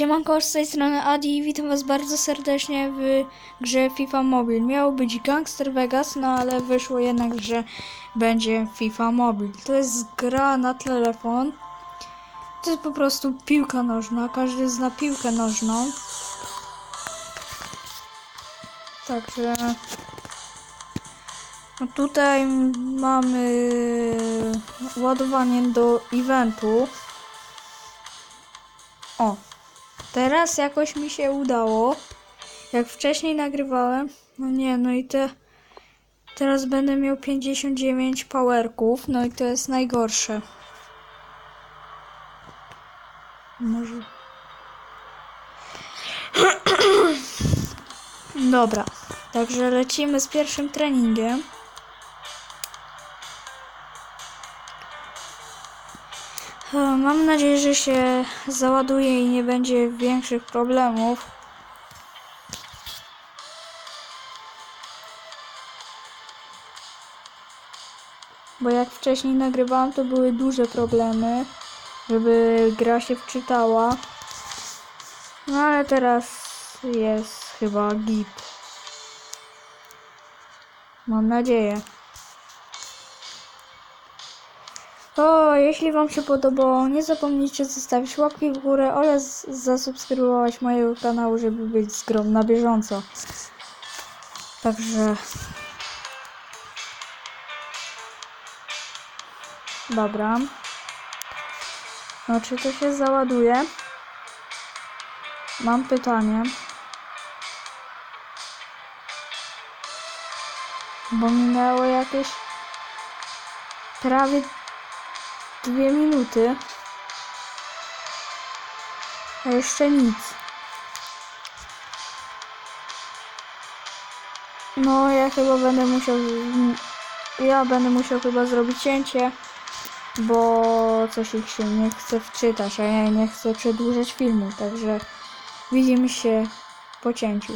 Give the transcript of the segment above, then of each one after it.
Siemanko, z tej strony Adi i witam was bardzo serdecznie w grze FIFA Mobile. Miało być Gangster Vegas, no ale wyszło jednak, że będzie FIFA Mobile. To jest gra na telefon. To jest po prostu piłka nożna, każdy zna piłkę nożną. Także... No tutaj mamy ładowanie do eventu. O, teraz jakoś mi się udało. Jak wcześniej nagrywałem, no nie, no i te. Teraz będę miał 59 powerków, no i to jest najgorsze. Może. Dobra, także lecimy z pierwszym treningiem. Mam nadzieję, że się załaduje i nie będzie większych problemów. Bo jak wcześniej nagrywałam, to były duże problemy, żeby gra się wczytała. No ale teraz jest chyba git. Mam nadzieję. To jeśli Wam się podobało, nie zapomnijcie zostawić łapki w górę oraz zasubskrybować mojego kanału, żeby być z na bieżąco. Także... Dobra. No, czy to się załaduje? Mam pytanie. Bo minęło jakieś prawie dwie minuty. A jeszcze nic. No, ja chyba będę musiał. Ja będę musiał chyba zrobić cięcie, bo coś ich się nie chce wczytać, a ja nie chcę przedłużać filmu, także widzimy się po cięciu.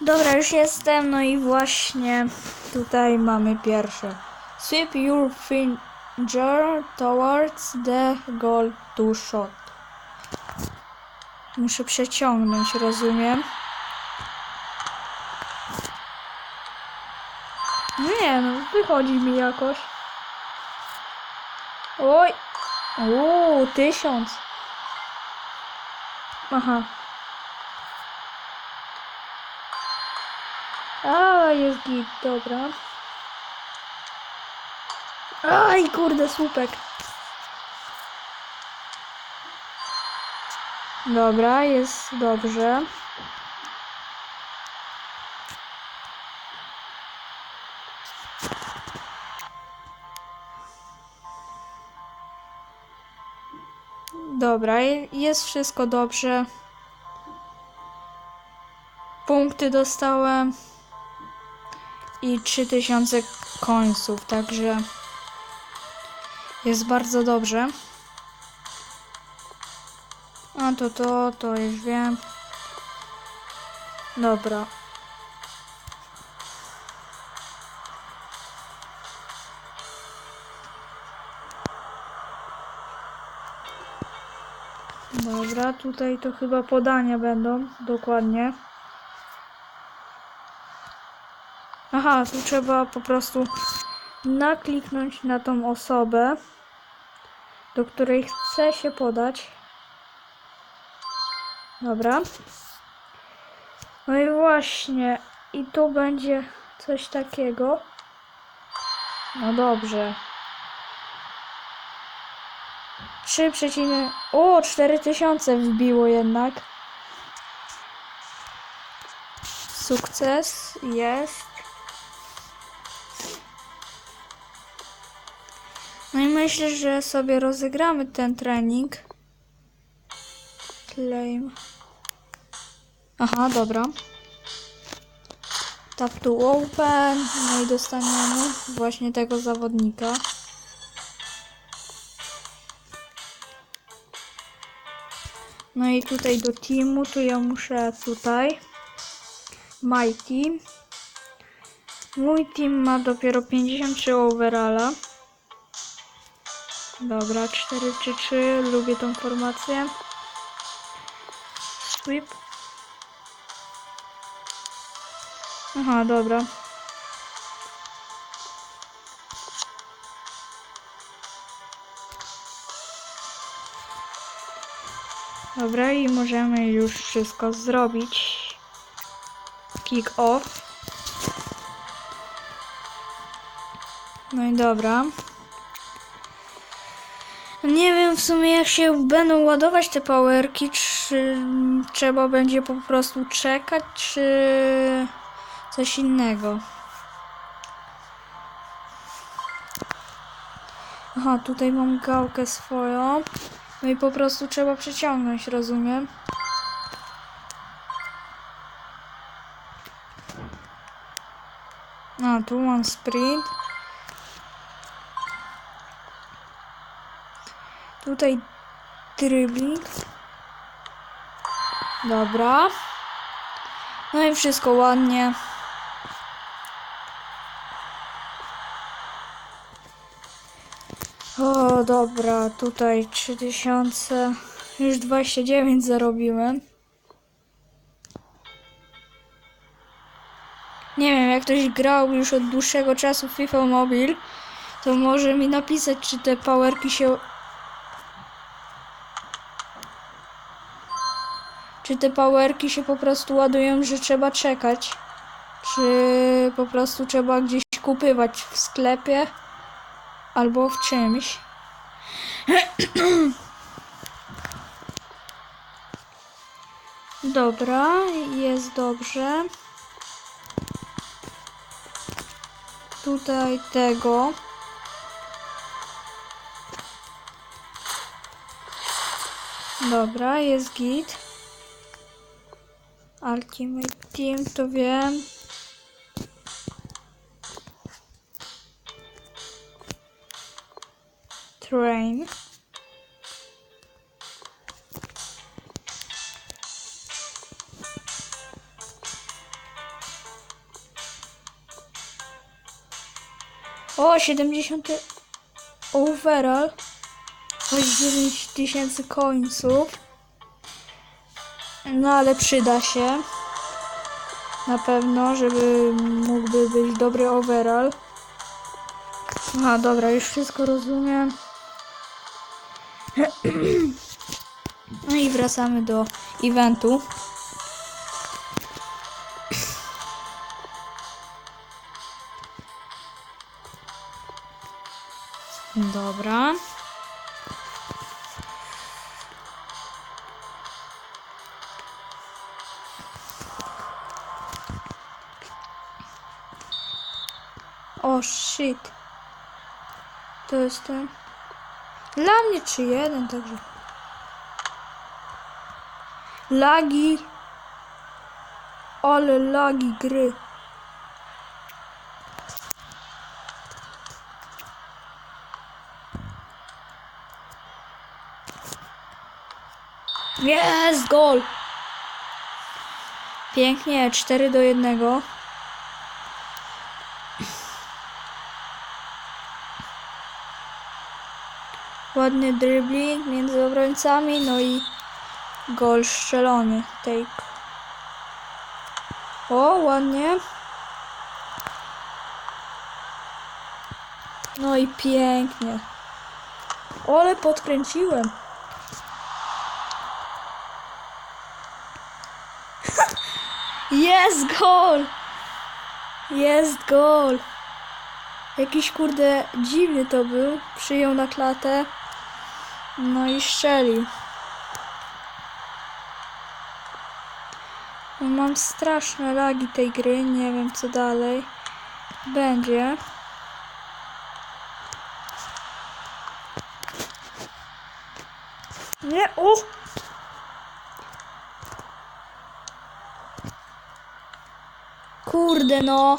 Dobra, już jestem, no i właśnie tutaj mamy pierwsze. Sweep your finger towards the goal to shot. Muszę przeciągnąć, rozumiem. Nie, no wychodzi mi jakoś. Oj! Uuu, tysiąc. Aha. A, jest git, dobra. Aj, kurde, słupek. Dobra, jest dobrze. Dobra, je- jest wszystko dobrze. Punkty dostałem i 3000 końców, także jest bardzo dobrze. A to to, to już wiem. Dobra. Dobra, tutaj to chyba podania będą, dokładnie. Aha, tu trzeba po prostu nakliknąć na tą osobę, do której chce się podać. Dobra. No i właśnie, i tu będzie coś takiego. No dobrze. 3 przeciny... O, 4000 wbiło jednak. Sukces jest. No i myślę, że sobie rozegramy ten trening. Claim. Aha, dobra. Tap to open. No i dostaniemy właśnie tego zawodnika. No i tutaj do teamu, to ja muszę tutaj. My team. Mój team ma dopiero 53 overalla. Dobra, 4 3 3, lubię tą formację. Sweep. Aha, dobra. Dobra, i możemy już wszystko zrobić. Kick off. No i dobra. Nie wiem w sumie jak się będą ładować te powerki, czy trzeba będzie po prostu czekać, czy coś innego. Aha, tutaj mam gałkę swoją. No i po prostu trzeba przeciągnąć, rozumiem. A, tu mam sprint. Tutaj dribbling. Dobra. No i wszystko ładnie. O, dobra, tutaj 3000. Już 29 zarobiłem. Nie wiem, jak ktoś grał już od dłuższego czasu FIFA Mobile, to może mi napisać, czy te powerki się Czy te powerki się po prostu ładują, że trzeba czekać? Czy po prostu trzeba gdzieś kupywać w sklepie? Albo w czymś? Dobra, jest dobrze. Tutaj tego. Dobra, jest git. Ultimate Team, to wiem. Train. O, 70 overall. Choć 9000 końców. No ale przyda się. Na pewno, żeby mógłby być dobry overall. Aha, dobra, już wszystko rozumiem. No i wracamy do eventu. Dobra. O shit. To jest ten. Dla mnie 3-1, także. Lagi. Ale lagi gry. Jest gol. Pięknie, 4 do 1. Ładny dribbling między obrońcami, no i gol strzelony. Take. O, ładnie. No i pięknie. Ale podkręciłem. Jest gol! Jest gol! Jakiś kurde dziwny to był. Przyjął na klatę. No i strzelił. No Mam straszne lagi tej gry. Nie wiem co dalej będzie. Nie, o! Kurde no.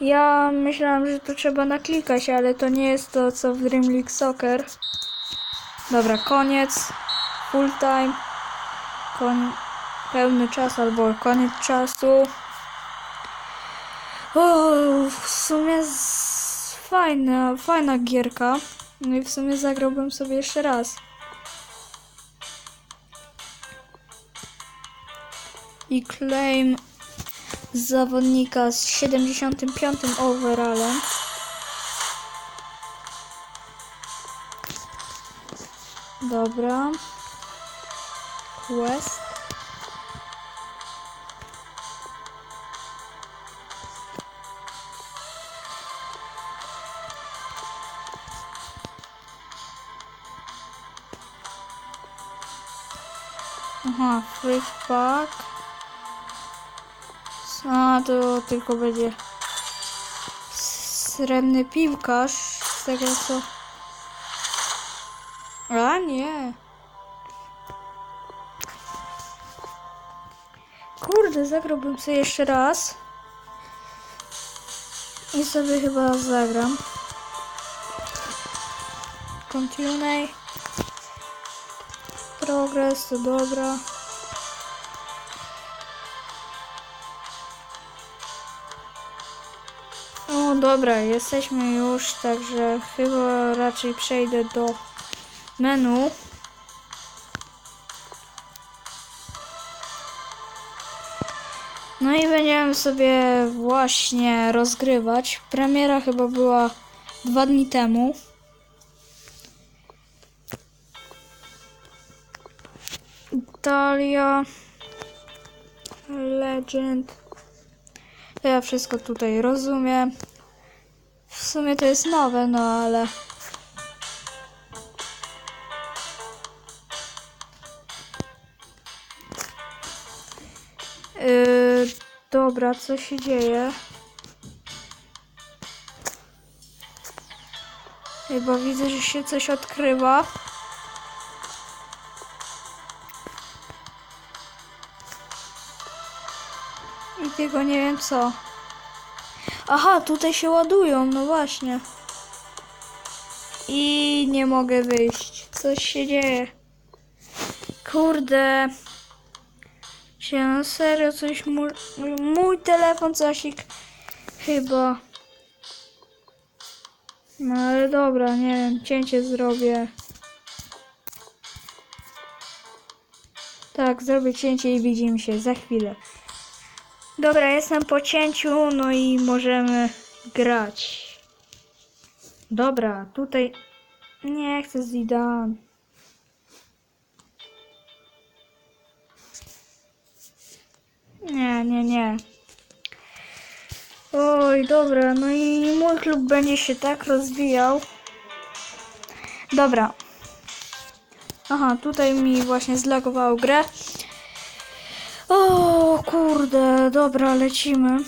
Ja myślałam, że to trzeba naklikać, ale to nie jest to, co w Dream League Soccer. Dobra, koniec. Full time. Kon... Pełny czas albo koniec czasu. O, w sumie fajna, fajna gierka. No i w sumie zagrałbym sobie jeszcze raz. i claim zawodnika z 75 overallem. Dobra. Quest. Aha, free pack. A, to tylko będzie srebrny piłkarz z tego co... A, nie. Kurde, zagrałbym sobie jeszcze raz. I sobie chyba zagram. Continue. Progres to dobra. O, dobra, jesteśmy już, także chyba raczej przejdę do menu. No i będziemy sobie właśnie rozgrywać. Premiera chyba była dwa dni temu. Italia. Legend. Ja wszystko tutaj rozumiem. W sumie to jest nowe, no ale. Dobra, co się dzieje? Chyba widzę, że się coś odkrywa. I tego nie wiem co. Aha, tutaj się ładują, no właśnie. I nie mogę wyjść. Coś się dzieje. Kurde. Się serio coś mój, mój telefon coś chyba. No ale dobra, nie wiem, cięcie zrobię. Tak, zrobię cięcie i widzimy się za chwilę. Dobra, jestem po cięciu, no i możemy grać. Dobra, tutaj nie chcę Zidane. Nie, nie, nie. Oj, dobra, no i mój klub będzie się tak rozwijał. Dobra. Aha, tutaj mi właśnie zlagowało grę. O kurde, dobra, lecimy.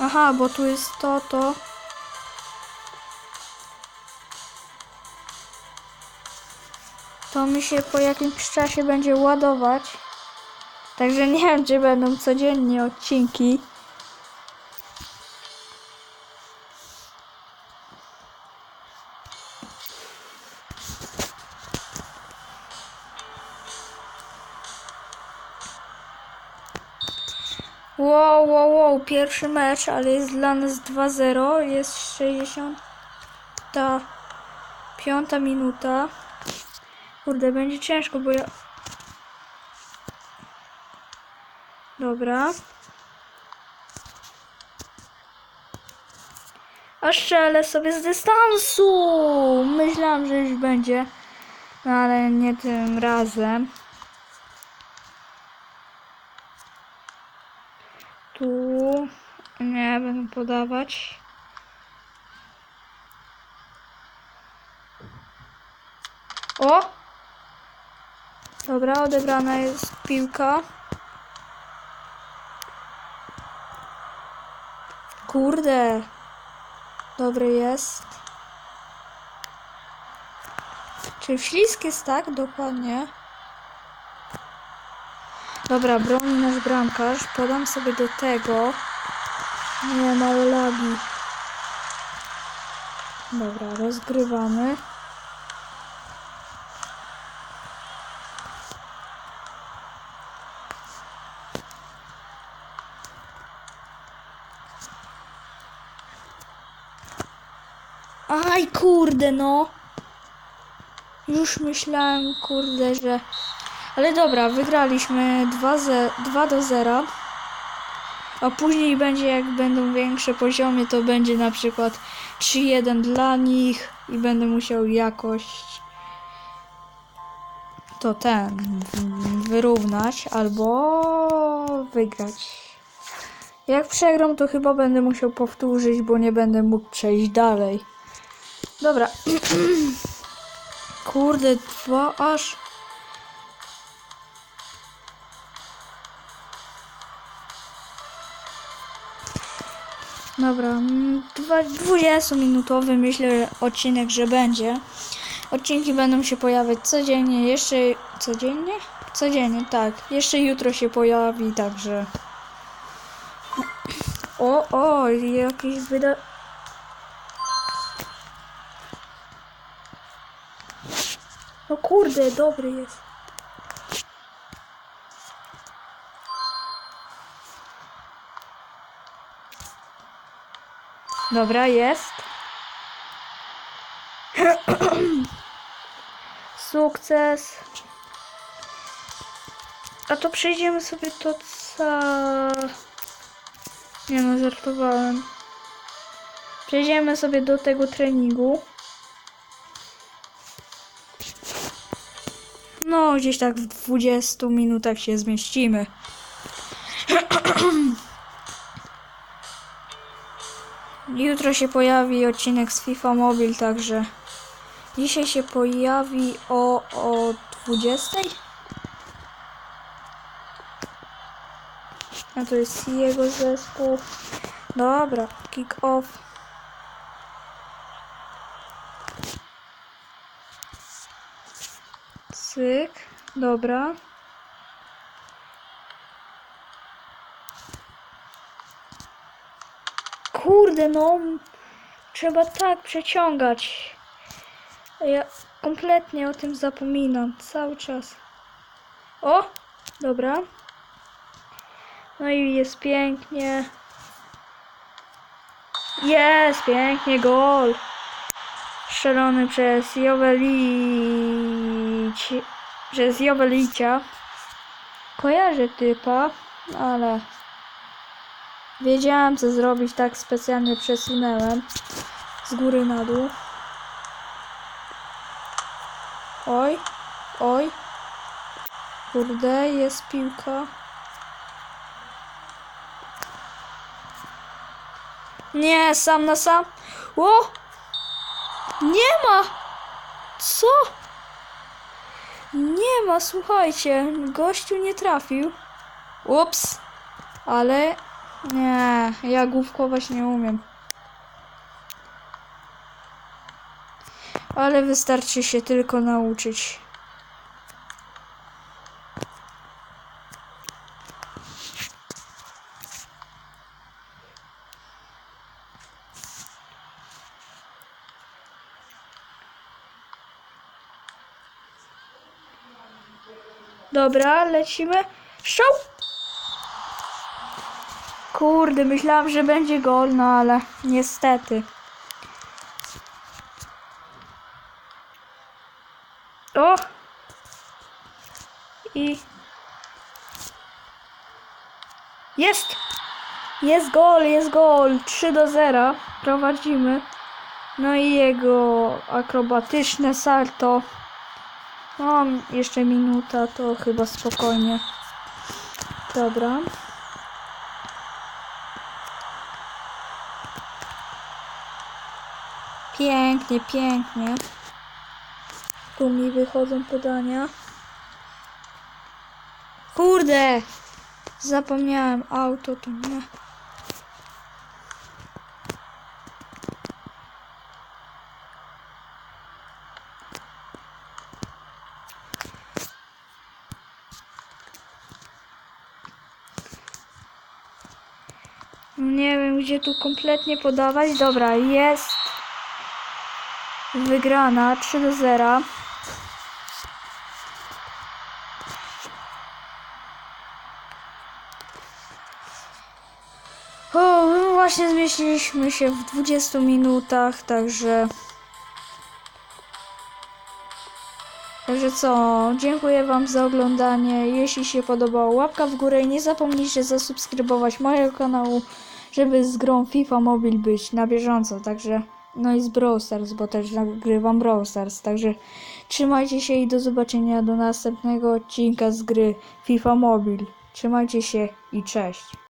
Aha, bo tu jest to, to. To mi się po jakimś czasie będzie ładować. Także nie wiem, czy będą codziennie odcinki. Wow, wow, wow, pierwszy mecz, ale jest dla nas 2-0, jest 65 minuta. Kurde, będzie ciężko, bo ja... Dobra. A strzelę sobie z dystansu! Myślałam, że już będzie, no ale nie tym razem. Tu nie będę podawać. O! Dobra, odebrana jest piłka. Kurde. Dobry jest. Czy ślisk jest tak? Dokładnie. Dobra, broni nasz bramkarz. Podam sobie do tego. Nie, małe lagi. Dobra, rozgrywamy. Aj, kurde, no. Już myślałem, kurde, że... Ale dobra, wygraliśmy 2, ze, 2 do 0. A później będzie, jak będą większe poziomy, to będzie na przykład 3-1 dla nich i będę musiał jakoś to ten wyrównać albo wygrać. Jak przegram, to chyba będę musiał powtórzyć, bo nie będę mógł przejść dalej. Dobra. Kurde, dwa aż. Dobra, mm, dwa- 20-minutowy myślę odcinek, że będzie. Odcinki będą się pojawiać codziennie, jeszcze codziennie? Codziennie, tak. Jeszcze jutro się pojawi, także. O, o, jakiś wyda... No kurde, dobry jest. Dobra, jest. Sukces. A to przejdziemy sobie to ca... Nie no, żartowałem. Przejdziemy sobie do tego treningu. No, gdzieś tak w 20 minutach się zmieścimy. Jutro się pojawi odcinek z FIFA Mobile, także dzisiaj się pojawi o, o 20. A to jest jego zespół. Dobra, kick off. Cyk, dobra. Kurde, no. Trzeba tak przeciągać. Ja kompletnie o tym zapominam. Cały czas. O! Dobra. No i jest pięknie. Jest pięknie, gol. Strzelony przez Jowelić. Przez Jowelicia. Kojarzę typa, ale wiedziałam co zrobić, tak specjalnie przesunęłem z góry na dół. Oj, oj. Kurde, jest piłka. Nie, sam na sam. O! Nie ma! Co? Nie ma, słuchajcie. Gościu nie trafił. Ups. Ale nie, ja główkować nie umiem. Ale wystarczy się tylko nauczyć. Dobra, lecimy. Show! Kurde, myślałam, że będzie gol, no ale niestety. O! I... Jest! Jest gol, jest gol. 3 do 0. Prowadzimy. No i jego akrobatyczne salto. Mam jeszcze minuta, to chyba spokojnie. Dobra. Pięknie, pięknie. Tu mi wychodzą podania. Kurde! Zapomniałem auto, to nie. Gdzie tu kompletnie podawać. Dobra, jest wygrana 3 do 0. O, właśnie zmieściliśmy się w 20 minutach, także Także co, dziękuję Wam za oglądanie. Jeśli się podobało, łapka w górę i nie zapomnijcie zasubskrybować mojego kanału, żeby z grą FIFA Mobile być na bieżąco. Także, no i z Brawl Stars, bo też nagrywam Brawl Stars. Także trzymajcie się i do zobaczenia do następnego odcinka z gry FIFA Mobile. Trzymajcie się i cześć.